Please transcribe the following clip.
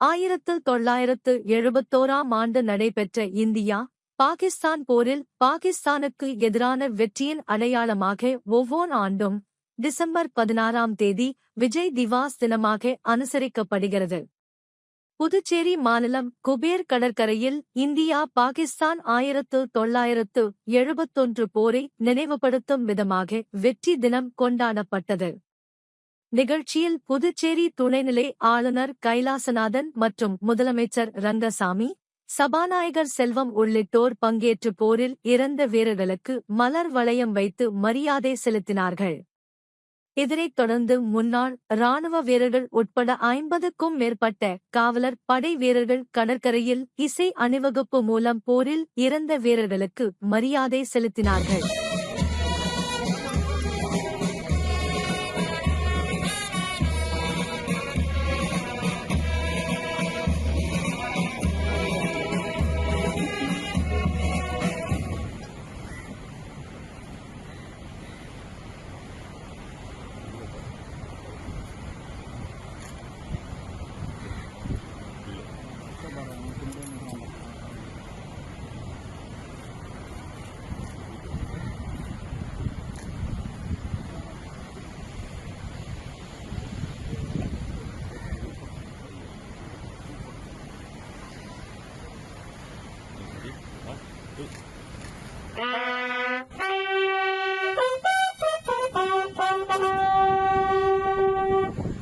ஆயிரத்து தொள்ளாயிரத்து எழுபத்தோராம் ஆண்டு நடைபெற்ற இந்தியா பாகிஸ்தான் போரில் பாகிஸ்தானுக்கு எதிரான வெற்றியின் அடையாளமாக ஒவ்வொரு ஆண்டும் டிசம்பர் பதினாறாம் தேதி விஜய் திவாஸ் தினமாக அனுசரிக்கப்படுகிறது. புதுச்சேரி மாநிலம் குபேர் கடற்கரையில் இந்தியா பாகிஸ்தான் ஆயிரத்து தொள்ளாயிரத்து எழுபத்தொன்று போரை நினைவுபடுத்தும் விதமாக வெற்றி தினம் கொண்டாடப்பட்டது. நிகழ்ச்சியில் புதுச்சேரி துணைநிலை ஆளுநர் கைலாசநாதன் மற்றும் முதலமைச்சர் ரங்கசாமி சபாநாயகர் செல்வம் உள்ளிட்டோர் பங்கேற்று போரில் இறந்த வீரர்களுக்கு மலர் வளையம் வைத்து மரியாதை செலுத்தினார்கள். இதனைத் தொடர்ந்து முன்னாள் ராணுவ வீரர்கள் உட்பட ஐம்பதுக்கும் மேற்பட்ட காவலர் படை வீரர்கள் கடற்கரையில் இசை அணிவகுப்பு மூலம் போரில் இறந்த வீரர்களுக்கு மரியாதை செலுத்தினார்கள். Oops.